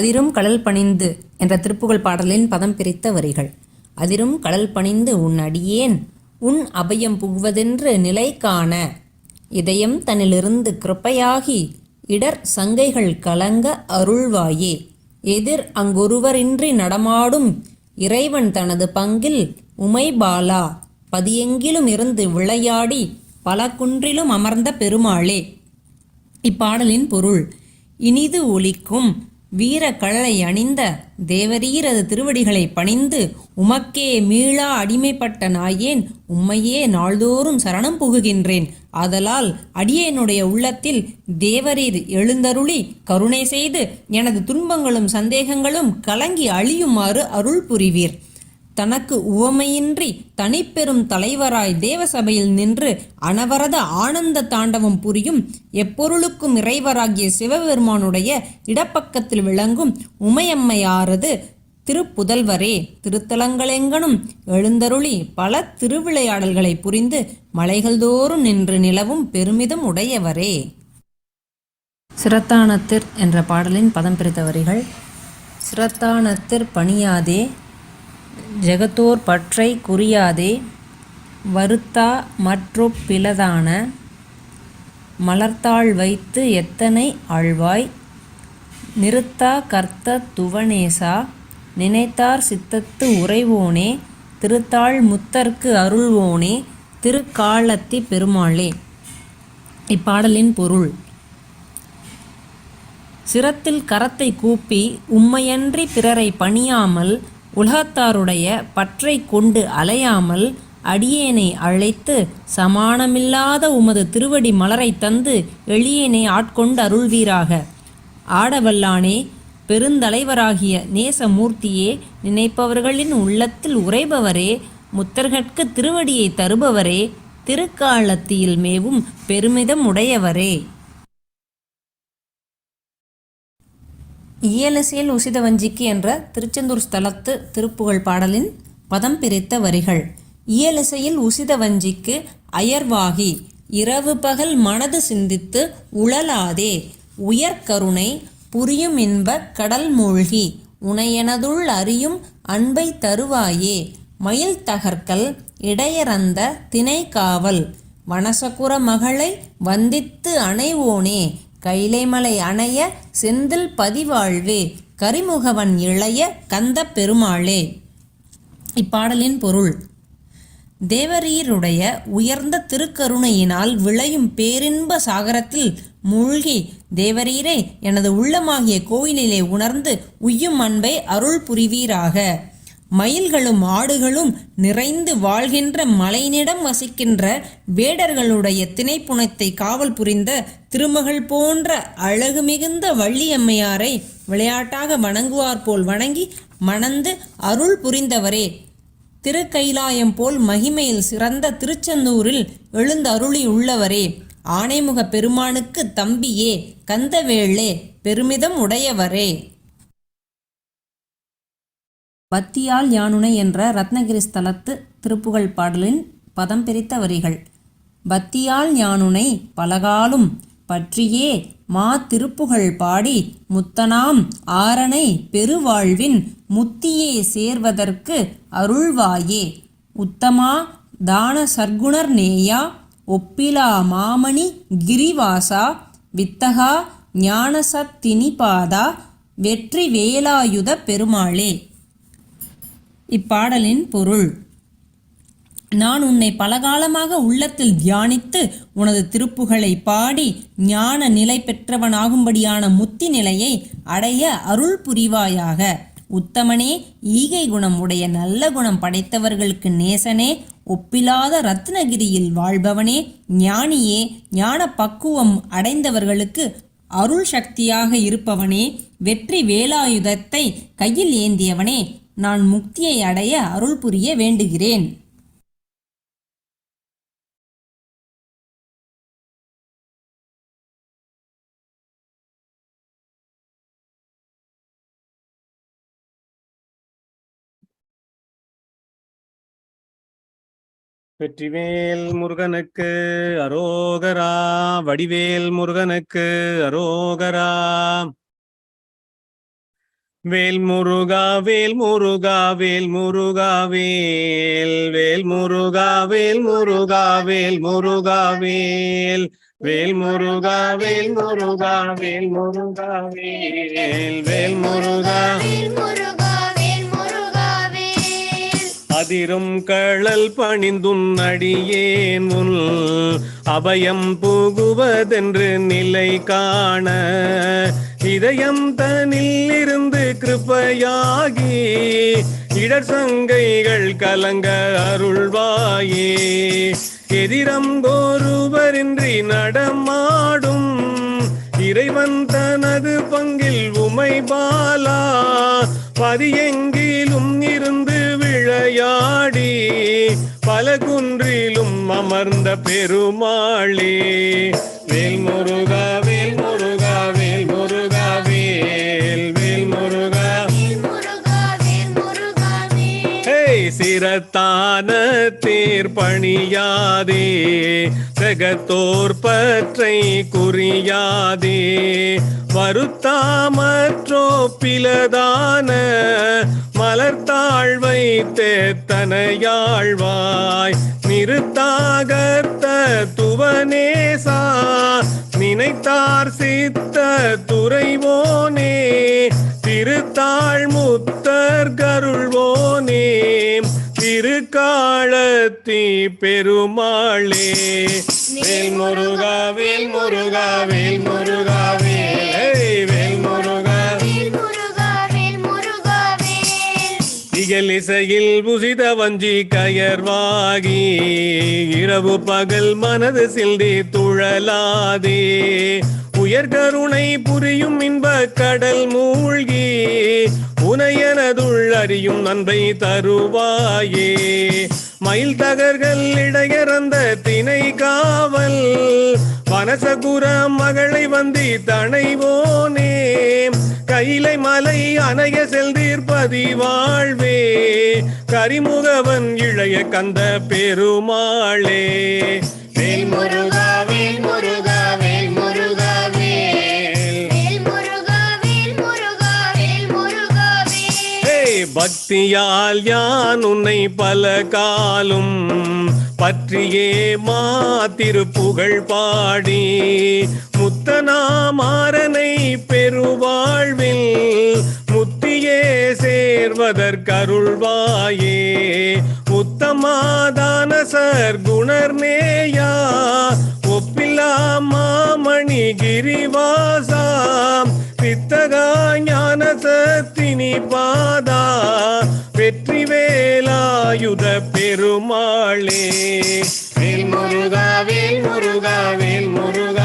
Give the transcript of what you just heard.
அதிரும் கடல் பணிந்து என்ற திருப்புகழ் பாடலின் பதம் பிரித்த வரிகள். அதிரும் கடல் பணிந்து உன் அடியேன் உன் அபயம் புகுவதென்று நிலை காண. இதயம் தன்னிலிருந்து கிருப்பையாகி இடர் சங்கைகள் கலங்க அருள்வாயே. எதிர் அங்கொருவரின்றி நடமாடும் இறைவன் தனது பங்கில் உமைபாலா பதியெங்கிலும் இருந்து விளையாடி பல குன்றிலும் அமர்ந்த பெருமாளே. இப்பாடலின் பொருள் இனிது ஒலிக்கும் வீர கழலை அணிந்த தேவரீரது திருவடிகளை பணிந்து உமக்கே மீளா அடிமைப்பட்ட நாயேன் உம்மையே நாள்தோறும் சரணம் புகுகின்றேன். ஆதலால் அடியேனுடைய உள்ளத்தில் தேவரீர் எழுந்தருளி கருணை செய்து எனது துன்பங்களும் சந்தேகங்களும் கலங்கி அழியுமாறு அருள் புரிவீர். தனக்கு உவமையின்றி தனிப்பெரும் தலைவராய் தேவசபையில் நின்று அனவரத ஆனந்த தாண்டவம் புரியும் எப்பொருளுக்கும் இறைவராகிய சிவபெருமானுடைய இடப்பக்கத்தில் விளங்கும் உமையம்மையாரது திருப்புதல்வரே. திருத்தலங்களெங்கனும் எழுந்தருளி பல திருவிளையாடல்களை புரிந்து மலைகள் தோறும் நின்று நிலவும் பெருமிதம் உடையவரே. சிரத்தானத்திற் என்ற பாடலின் பதம் பிரித்த வரிகள் சிரத்தானத்திற் பணியாதே ஜெகத்தோர் பற்றை குறியாதே வருத்தா மற்றொப்பிலதான மலர்த்தாள் வைத்து எத்தனை ஆழ்வாய்? நிறுத்தா கர்த்த துவனேசா நினைத்தார் சித்தத்து உறைவோனே திருத்தாள் முத்தர்க்கு அருள்வோனே திருக்காலத்தி பெருமாளே. இப்பாடலின் பொருள். சிரத்தில் கரத்தை கூப்பி உம்மையன்றி பிறரை பணியாமல் உலகத்தாருடைய பற்றை கொண்டு அலையாமல் அடியேனை அழைத்து சமானமில்லாத உமது திருவடி மலரை தந்து எளியேனை ஆட்கொண்டு அருள்வீராக. ஆடவல்லானே பெருந்தலைவராகிய நேசமூர்த்தியே நினைப்பவர்களின் உள்ளத்தில் உறைபவரே முத்தர்கட்கு திருவடியை தருபவரே திருக்காலத்தியில் மேவும் பெருமிதம் உடையவரே. இயலசியல் உசிதவஞ்சிக்கு என்ற திருச்செந்தூர் ஸ்தலத்து திருப்புகழ் பாடலின் பதம் பிரித்த வரிகள். இயலிசையில் உசிதவஞ்சிக்கு அயர்வாகி இரவு பகல் மனது சிந்தித்து உழலாதே உயர்கருணை புரியும் இன்ப கடல் மூழ்கி உனையனதுள் அறியும் அன்பை தருவாயே மயில் தகர்க்கல் இடையறந்த திணை காவல் வனசகுர மகளை வந்தித்து அணைவோனே கைலைமலை அணைய செந்தில் பதிவாழ்வே கரிமுகவன் இளைய கந்த பெருமாளே இப்பாடலின் பொருள் தேவரீருடைய உயர்ந்த திருக்கருணையினால் விளையும் பேரின்ப சாகரத்தில் மூழ்கி தேவரீரே எனது உள்ளமாகிய கோயிலிலே உணர்ந்து உய்யும் அன்பை அருள் புரிவீராக. மயில்களும் ஆடுகளும் நிறைந்து வாழ்கின்ற மலையினிடம் வசிக்கின்ற வேடர்களுடைய திணைப்புணத்தை காவல் புரிந்த திருமகள் போன்ற அழகு மிகுந்த வள்ளியம்மையாரை விளையாட்டாக வணங்குவார் போல் வணங்கி மணந்து அருள் புரிந்தவரே. திருக்கைலாயம் போல் மகிமையில் சிறந்த திருச்செந்தூரில் எழுந்தருளி உள்ளவரே. ஆனைமுக பெருமானுக்கு தம்பியே கந்தவேளே பெருமிதம் உடையவரே. பத்தியால் யானுனை என்ற ரத்னகிரி ஸ்தலத்து திருப்புகழ் பாடலின் பதம் பிரித்த வரிகள். பத்தியால் யானுனை பலகாலும் பற்றியே மா திருப்புகழ் பாடி முத்தனாம் ஆரணை பெருவாழ்வின் முத்தியே சேர்வதற்கு அருள்வாயே. உத்தமா தான சர்க்குணர் நேயா ஒப்பிலா மாமணி கிரிவாசா வித்தகா ஞானசத்தினிபாதா வெற்றி வேலாயுத பெருமாளே. இப்பாடலின் பொருள். நான் உன்னை பலகாலமாக உள்ளத்தில் தியானித்து உனது திருப்புகளை பாடி ஞான நிலை பெற்றவனாகும்படியான முத்தி நிலையை அடைய அருள் புரிவாயாக. உத்தமனே ஈகை குணம் உடைய நல்ல குணம் படைத்தவர்களுக்கு நேசனே ஒப்பிலாத ரத்னகிரியில் வாழ்பவனே ஞானியே ஞான பக்குவம் அடைந்தவர்களுக்கு அருள் சக்தியாக இருப்பவனே வெற்றி வேலாயுதத்தை கையில் ஏந்தியவனே நான் முக்தியை அடைய அருள் புரிய வேண்டுகிறேன். வெற்றிவேல் முருகனுக்கு அரோகரா வடிவேல் முருகனுக்கு அரோகரா. வேல் முருகா வேல் முருகா வேல் முருகா வேல் வேல் முருகா வேல் முருகா வேல் முருகா வேல் வேல் முருகா வேல் முருகா வேல் முருகா வேல் வேல் முருகா. அதிரும் கழல் பணிந்துன் அடியேன் முன் அபயம் புகுவதென்று நிலை காண இதயம் தனில் இருந்து கிருப்பையாகி இடர் சங்கைகள் கலங்க அருள்வாயே. எதிரம் தோறுவரின்றி நடமாடும் இறைவன் தனது பங்கில் உமை பாலா. பதியெங்கிலும் இருந்து விளையாடி பல குன்றிலும் அமர்ந்த பெருமாளே. வேல்முருகா சிரத்தான தேர் பணியாதே செகத்தோர் பற்றை குறியாதே. வருத்தாமற்றோ பிலதான மலர்த்தாழ்வை தேத்தனையாழ்வாய். நிறுத்தாகத்த துவனேசா நினைத்தார் சித்த துறைவோனே. திருத்தாழ் முத்தர் கருள்வோ திருக்காலத்தி பெருமாளே. வேல் முருகா வேல் முருகா வேல் முருகா வேல் முருகா. வேல் இசையில் புசித வஞ்சி கயர்வாகி இரவு பகல் மனது சிந்தி துழலாதே. உயர்கருணை புரியும் இன்ப கடல் மூழ்கி உனையனதுள் அறியும் நன்மை தருவாயே. மயில் தகர்கள் இடையறந்த திணை காவல் வனசகுர மகளை வந்தி தனைவோனே கைலை மலை அணைய செல்தீர்ப்பதி வாழ்வே கரிமுகவன் இளைய கந்த பெருமாளே. வேல் முருகா வேல் முருகா பக்தியால் யான் உன்னை பல காலும் பற்றியே மாத்திருப்புகழ் பாடி முத்தனாமாறனை பெருவாழ்வில் முத்தியே சேர்வதற்கருள்வாயே. உத்தமாதான சர் குணர்நேயா. ஒப்பில்லா மாமணி கிரிவாசாம் வித்தகா ஞான சத்தினி பாதா? வெற்றி வேலாயுத பெருமாளே. வேல் முருகா வேல் முருகா வேல் முருகா